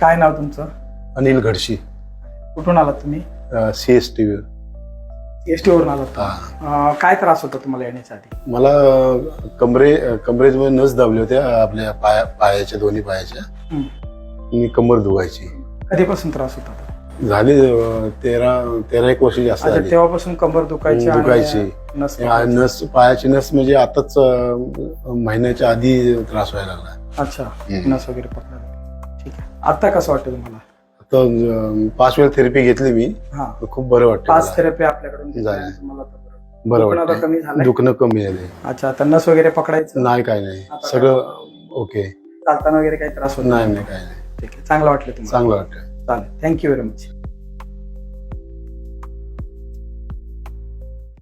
काय नाव तुमचं? अनिल घडशी. कुठून आलात तुम्ही? सी एस टी एस वरून आलात अं, काय त्रास होता तुम्हाला येण्यासाठी? मला कमरे अ, नस दाबली होत्या आपल्या पाया पायाच्या दोन्ही पायाच्या. कमर दुवायची कधीपासून त्रास होता? झाली तेरा तेरा एक वर्ष जास्त अच्छा झाली. तेव्हापासून कंबर दुखायची आणि दुखायची. नस या नस पायाची नस म्हणजे आताच अ, महिन्याच्या आधी त्रास व्हायला लागला. अच्छा. नस वगैरे ठीक आहे. आता कसं वाटतं तुम्हाला? आता अ, पाच वेळ थेरपी घेतली मी. हा. तर खूप बरं वाटतं पाच मला. थेरपी आपल्याकडून तुम्हाला आता बरं. बरं दुखणं आता वाटतं कमी झालंय. दुखणं कमी आहे अच्छा आता नस वगैरे पकडायचं? नाही काय नाही. सगळं ओके. चालताना वगैरे काही त्रास होत नाही नाही? काय नाही. ठीक आहे. चांगलं वाटलं तुम्हाला. चांगलं वाटतं चालेल थँक्यू व्हेरी मच